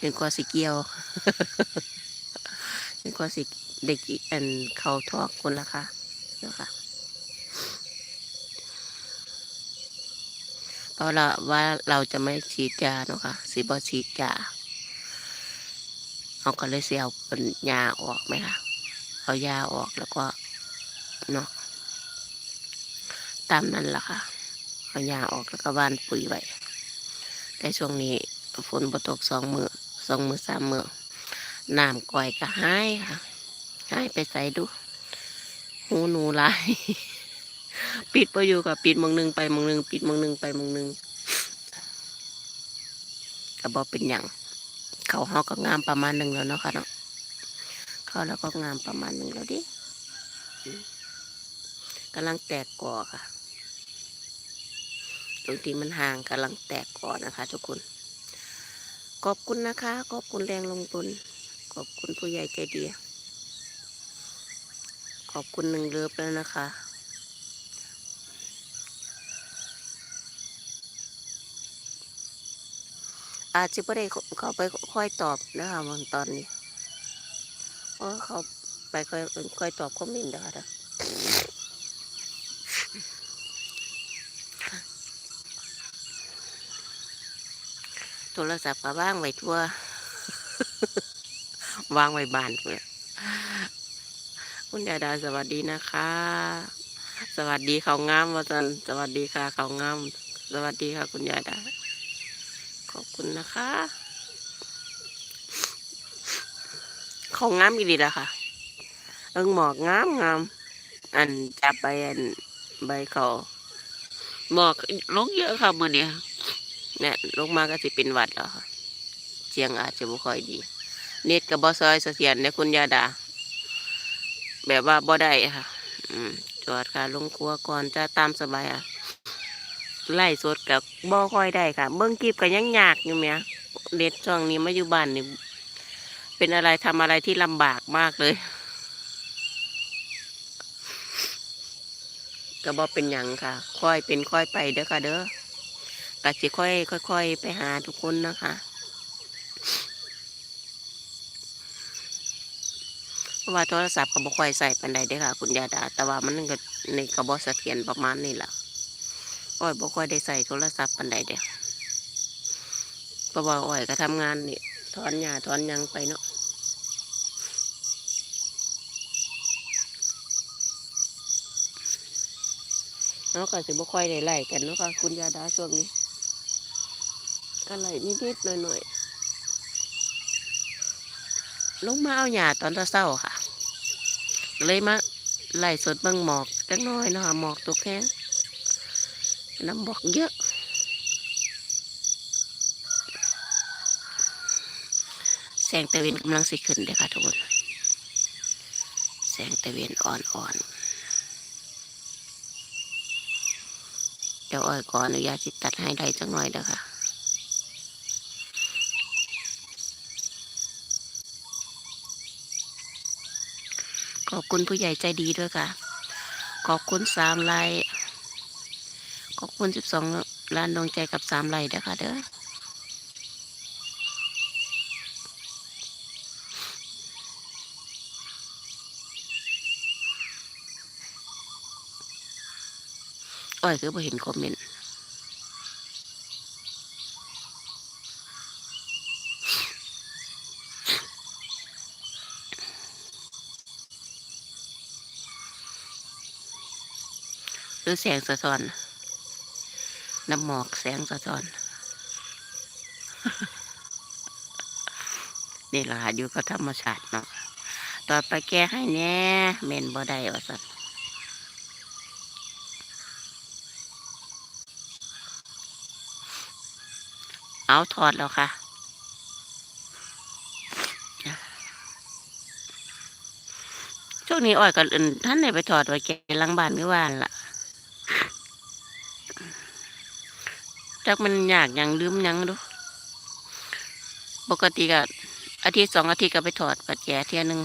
จนกว่าสิเกี่ยวจนกว่าสิเด็กอันเขาทอกคนละค่ะเนาะค่ะเพราะเราว่าเราจะไม่ฉีดยาเนาะค่ะสิบอฉีดยาเอาก็เลยเสียเอาเป็นยาออกไหมคะเอายาออกแล้วก็เนาะตามนั้นล่ะค่ะเอายาออกแล้วก็บ้านปุ๋ยไว้แต่ช่วงนี้ฝนบ่ตกสองมือ องมือสามมือน้ำก่อยก็หายค่ะหายไปใส่ดูหูหนูหลายปิดไปอยู่กับปิดมองหนึ่งไปมองหนึ่งปิดมองหนึ่งไปมองหนึ่งก็บอกเป็นอย่างเขาเฮาก็งามประมาณหนึ่งแล้วเนาะค่ะเนาะเขาแล้วก็งามประมาณหนึ่งแล้วดิกำลังแตกก่อค่ะ ตรงที่มันห่างกำลังแตกก่อนะคะทุกคน ขอบคุณนะคะ ขอบคุณแรงลงทุนขอบคุณผู้ใหญ่ใจดี ขอบคุณหนึ่งเลิฟแล้วนะคะ อาจจะไม่ได้เขาไปค่อยตอบนะคะบางตอนนี้เพราะเขาไปค่อยค่อยตอบคอมเมนต์นะคะ ทรศัพท์ก็ว่างไว้ทั่ววางไว้บ้านเพื่อคุณยายดาสวัสดีนะคะ สวัสดีเขางามวาจันสวัสดีค่ะเขางามสวัสดีค่ะ คุณยายดาขอบคุณนะคะ เขางามอีดีละค่ะ เอิงหมอกงามงามอันจับใบอันใบเขาหมอกลงเยอะค่ะมื่อเนี่ย เนี่ยลงมาก็สิเป็นวัดแล้วค่ะเสียงอาจจะบ่ค่อยดี เน็ตกับบอซอยเสถียรเนี่ยคุณยาดา แบบว่าบ่ได้ค่ะ อืม จอดค่ะ ลงครัวก่อนจะตามสบายอะไล่สดกับบ่ค่อยได้ค่ะ เบิ้งคลิปก็ยังยากอยู่เมียเน็ตช่วงนี้มาอยู่บ้านนี่เป็นอะไรทำอะไรที่ลำบากมากเลยก็บ่เป็นหยังค่ะ ค่อยเป็นค่อยไปเด้อค่ะเด้อ กะสิค่อยค่อยๆไปหาทุกคนนะคะ เพราะว่าโทรศัพท์ก็บ่ค่อยใส่ปันใดเด้ค่ะ คุณยาดา แต่ว่ามันก็ในกระบอกเสถียรประมาณนี้แหละอ้อยบ่ค่อยได้ใส่โทรศัพท์ปันใดเด้อเพราะว่าอ้อยก็ทำงานนี่ถอนหญ้าถอนยังไปเนาะเนาะก็สิบ่ค่อยได้ไล่กันเนาะค่ะคุณยาดาช่วงนี้ ก็ไล่นิดๆหน่อยๆลงมาเอาหญ้าตอนเช้าค่ะ เลยมาไล่สดบิ่งหมอกจักหน้อยนะคะหมอกตกแห้งน้ำบอกเยอะ แสงตะเวนกำลังสิขึ้นเลยค่ะทุกคนแสงตะเวนอ่อนๆเดี๋ยวอ้อยขออนุญาติตัดให้ได้จักหน่อยเด้อค่ะ ขอบคุณผู้ใหญ่ใจดีด้วยค่ะ ขอบคุณสามไลขอบคุณสิบสองล้านดวงใจกับสามไลด้อค่ะเด้ออ้อยคือบ่เห็นคอมเมนต์ หรือแสงสะท้อน น้ำหมอกแสงสะท้อนนี่ล่ะอยู่กับธรรมชาติเนาะต่อไปแก้ให้แน่เมนบ่ได้ว่าสันเอาถอดแล้วค่ะช่วงนี้อ้อยก็อื่นท่านไหนไปถอดไว้แกลังบ้านไม่ว่านล่ะ จักมันยากยังลืมยังดูปกติก็อาทิตย์สองอาทิตย์ก็ไปถอดปัดแกเทียหนึง